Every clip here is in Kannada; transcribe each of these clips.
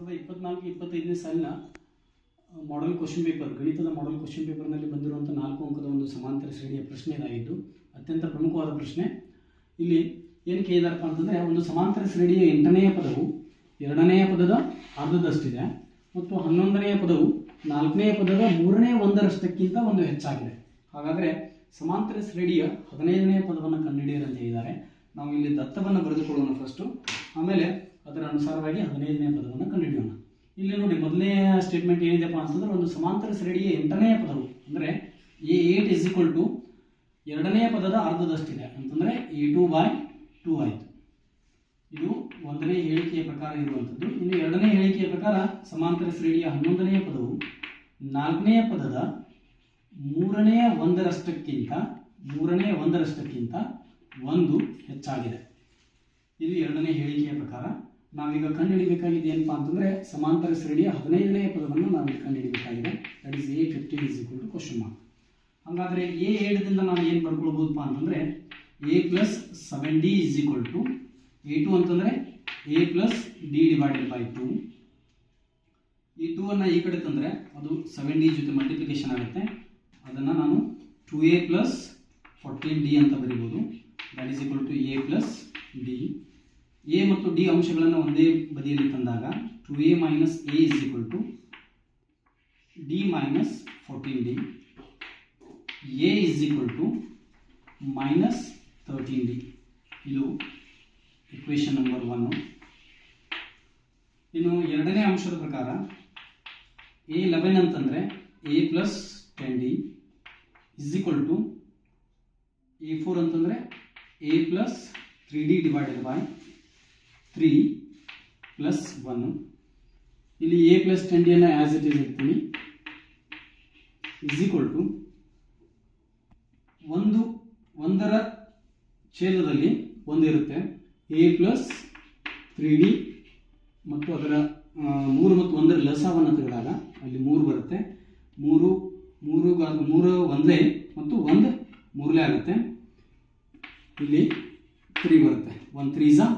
ಸಾವಿರದ ಇಪ್ಪತ್ನಾಲ್ಕು, ಇಪ್ಪತ್ತೈದನೇ ಸಾಲಿನ ಮಾಡೆಲ್ ಕ್ವಶನ್ ಪೇಪರ್ ಗಣಿತದ ಮಾಡೆಲ್ ಕ್ವಶನ್ ಪೇಪರ್ನಲ್ಲಿ ಬಂದಿರುವಂಥ ನಾಲ್ಕು ಅಂಕದ ಒಂದು ಸಮಾಂತರ ಶ್ರೇಣಿಯ ಪ್ರಶ್ನೆ ಇದಾಗಿದ್ದು, ಅತ್ಯಂತ ಪ್ರಮುಖವಾದ ಪ್ರಶ್ನೆ. ಇಲ್ಲಿ ಏನು ಕೇಳಿದಾರಪ್ಪ ಅಂತಂದರೆ, ಒಂದು ಸಮಾಂತರ ಶ್ರೇಣಿಯ ಎಂಟನೆಯ ಪದವು ಎರಡನೆಯ ಪದದ ಅರ್ಧದಷ್ಟಿದೆ ಮತ್ತು ಹನ್ನೊಂದನೆಯ ಪದವು ನಾಲ್ಕನೆಯ ಪದದ ಮೂರನೇ ಒಂದರಷ್ಟಕ್ಕಿಂತ ಒಂದು ಹೆಚ್ಚಾಗಿದೆ. ಹಾಗಾದರೆ ಸಮಾಂತರ ಶ್ರೇಣಿಯ ಹದಿನೈದನೆಯ ಪದವನ್ನು ಕಂಡುಹಿಡಿಯರಂತ ಹೇಳಿದ್ದಾರೆ. ನಾವು ಇಲ್ಲಿ ದತ್ತವನ್ನು ಬರೆದುಕೊಳ್ಳೋಣ ಫಸ್ಟು ಆಮೇಲೆ ಅದರ ಅನುಸಾರವಾಗಿ ಹದಿನೈದನೇ ಪದವನ್ನು ಕಂಡುಹಿಡಿಯೋಣ. ಇಲ್ಲಿ ನೋಡಿ ಮೊದಲನೇ ಸ್ಟೇಟ್ಮೆಂಟ್ ಏನಿದೆಪ್ಪ ಅಂತಂದ್ರೆ ಒಂದು ಸಮಾಂತರ ಶ್ರೇಣಿಯ ಎಂಟನೆಯ ಪದವು. ಅಂದರೆ a eight is equal to ಎರಡನೇ ಪದದ ಅರ್ಧದಷ್ಟಿದೆ. ಅಂತಂದರೆ ಎ ಟು ಬೈ ಟೂ ಆಯಿತು. ಇದು ಒಂದನೇ ಹೇಳಿಕೆಯ ಪ್ರಕಾರ ಇರುವಂಥದ್ದು. ಇನ್ನು ಎರಡನೇ ಹೇಳಿಕೆಯ ಪ್ರಕಾರ ಸಮಾಂತರ ಶ್ರೇಣಿಯ ಹನ್ನೊಂದನೆಯ ಪದವು ನಾಲ್ಕನೆಯ ಪದದ ಮೂರನೆಯ ಒಂದರಷ್ಟಕ್ಕಿಂತ, ಮೂರನೇ ಒಂದರಷ್ಟಕ್ಕಿಂತ ಒಂದು ಹೆಚ್ಚಾಗಿದೆ. ಇದು ಎರಡನೇ ಹೇಳಿಕೆಯ ಪ್ರಕಾರ. ನಾವೀಗ ಕಂಡುಹಿಡಿಬೇಕಾಗಿದೆ ಏನಪ್ಪಾ ಅಂತಂದರೆ ಸಮಾಂತರ ಶ್ರೇಣಿಯ ಹದಿನೈದನೇ ಪದವನ್ನು ನಾವು ಕಂಡುಹಿಡಿಬೇಕಾಗಿದೆ. That is a fifteen is equal to question mark ಹಾಗಾದರೆ ಎ ಏಳದಿಂದ ನಾವು ಏನು ಬರ್ಕೊಳ್ಬೋದಪ್ಪ ಅಂತಂದರೆ a plus seven d is equal to a two ಅಂತಂದರೆ a plus d divided by two ಈ ಟೂ ಅನ್ನು ಈ ಕಡೆ ತಂದರೆ ಅದು ಸೆವೆನ್ ಡಿ ಜೊತೆ ಮಲ್ಟಿಪ್ಲಿಕೇಶನ್ ಆಗುತ್ತೆ. ಅದನ್ನು ನಾನು two a plus fourteen d ಅಂತ ಬರಿಬೋದು. That is equal to a plus d a ಮತ್ತು ಡಿ ಅಂಶಗಳನ್ನು ಒಂದೇ ಬದಿಯಲ್ಲಿ ತಂದಾಗ two a minus a is equal to d minus fourteen d a is equal to minus thirteen d ಇದು ಇಕ್ವೇಶನ್ ನಂಬರ್ ಒನ್ನು ಇನ್ನು ಎರಡನೇ ಅಂಶದ ಪ್ರಕಾರ ಎ ಲೆವೆನ್ ಅಂತಂದರೆ a plus ten d is equal to a four ಅಂತಂದರೆ a plus three d divided by three plus one ಇಲ್ಲಿ ಎ ಪ್ಲಸ್ ಟ್ವೆಂಟಿಯನ್ನು ಆ್ಯಸ್ ಇಟ್ ಈಸ್ ಇರ್ತೀನಿ ಇಸ್ ಈಕ್ವಲ್ ಟು ಒಂದು, ಒಂದರ ಛೇದದಲ್ಲಿ ಒಂದು ಇರುತ್ತೆ. ಎ ಪ್ಲಸ್ ತ್ರೀ ಡಿ ಮತ್ತು ಅದರ ಮೂರು ಮತ್ತು ಒಂದರ ಲಸವನ್ನು ತೆಗೆದಾಗ ಅಲ್ಲಿ ಮೂರು ಬರುತ್ತೆ. ಮೂರು ಮೂರು ಮೂರು ಒಂದಲೇ ಮತ್ತು ಒಂದು ಮೂರಲೇ ಆಗುತ್ತೆ. ಇಲ್ಲಿ ತ್ರೀ ಬರುತ್ತೆ. One three Jha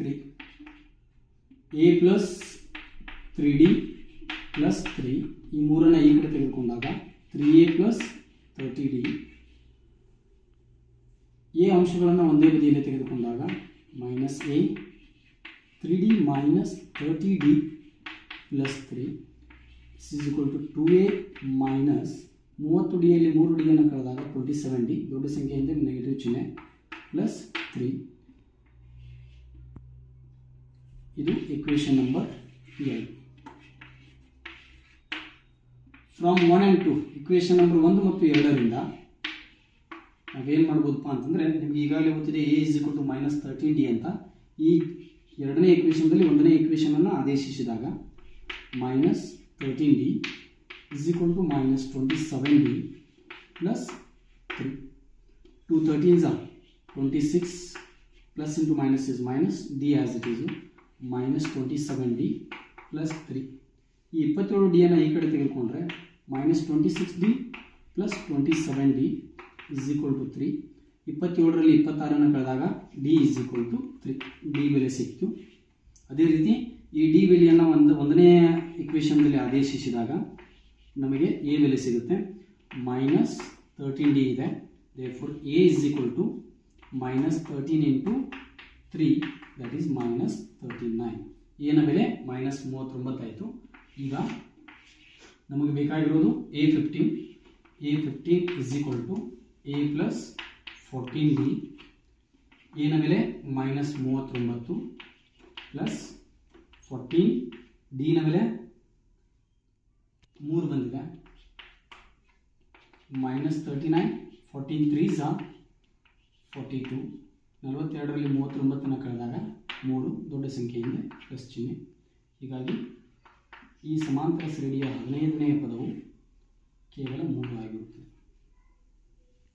three A plus three D plus three ಈ ಮೂರನ್ನ ಈ ಕಡೆ ತೆಗೆದುಕೊಂಡಾಗ 3a A plus thirty D A ಅಂಶಗಳನ್ನು ಒಂದೇ ಬದಿಯಲ್ಲಿ ತೆಗೆದುಕೊಂಡಾಗ thirty D plus three is equal to two A minus ಮೂವತ್ತು ಡಿಯಲ್ಲಿ ಮೂರು ಡಿಯನ್ನು ಕಳೆದಾಗ ಟ್ವೆಂಟಿ ಸೆವೆನ್ ಡಿ ದೊಡ್ಡ ಸಂಖ್ಯೆಯಿಂದ ನೆಗೆಟಿವ್ ಚಿಹ್ನೆ ಪ್ಲಸ್ ತ್ರೀ ಇದು ಇಕ್ವೇಶನ್ ನಂಬರ್ ಎರಡು from one and two equation number ಒಂದು ಮತ್ತು ಎರಡರಿಂದ ನಾವೇನು ಮಾಡ್ಬೋದಪ್ಪ ಅಂತಂದರೆ ನಿಮ್ಗೆ ಈಗಾಗಲೇ ಗೊತ್ತಿದೆ A is equal to minus thirteen D ಅಂತ. ಈ ಎರಡನೇ ಇಕ್ವೇಷನ್ದಲ್ಲಿ ಒಂದನೇ ಇಕ್ವೇಷನನ್ನು ಆದೇಶಿಸಿದಾಗ minus thirteen D is equal to minus twenty seven D plus three to thirteens or twenty six plus into minus is minus D as it is minus twenty seven D plus three ಈ ಇಪ್ಪತ್ತೇಳು ಡಿಯನ್ನು ಈ ಕಡೆ ತೆಗೆದುಕೊಂಡ್ರೆ minus twenty six d plus twenty seven d is equal to three ಇಪ್ಪತ್ತೇಳರಲ್ಲಿ ಇಪ್ಪತ್ತಾರನ್ನು ಕಳೆದಾಗ d is equal to three D ಬೆಲೆ ಸಿಕ್ತು ಅದೇ ರೀತಿ ಈ ಡಿ ಬೆಲೆಯನ್ನು ಒಂದು ಒಂದನೇ ಇಕ್ವೇಷನ್ದಲ್ಲಿ ಆದೇಶಿಸಿದಾಗ ನಮಗೆ ಎ ಬೆಲೆ ಸಿಗುತ್ತೆ. ಮೈನಸ್ ತರ್ಟೀನ್ ಡಿ ಇದೆ. Therefore a is equal to minus thirteen into three that is minus thirty nine ಏನ ಬೆಲೆ ಮೈನಸ್ ಮೂವತ್ತೊಂಬತ್ತಾಯಿತು. ಈಗ ನಮಗೆ ಬೇಕಾಗಿರೋದು a fifteen a fifteen is equal to a plus fourteen d ಏನ ಬೆಲೆ ಮೈನಸ್ ಮೂವತ್ತೊಂಬತ್ತು ಪ್ಲಸ್ ಫೋರ್ಟೀನ್ ಡಿನ ಬೆಲೆ ಮೂರು ಬಂದಿದೆ. Minus thirty nine fourteen three ಸಾ ಫೋರ್ಟಿ ಟು ನಲವತ್ತೆರಡರಲ್ಲಿ ಮೂವತ್ತೊಂಬತ್ತನ್ನು ಕಳೆದಾಗ ಮೂರು ದೊಡ್ಡ ಸಂಖ್ಯೆಯಿಂದ ಪ್ಲಸ್ ಚಿಹ್ನೆ. ಹೀಗಾಗಿ ಈ ಸಮಾಂತರ ಶ್ರೇಣಿಯ ಹದಿನೈದನೆಯ ಪದವು ಕೇವಲ ಮೂರು ಆಗಿರುತ್ತದೆ.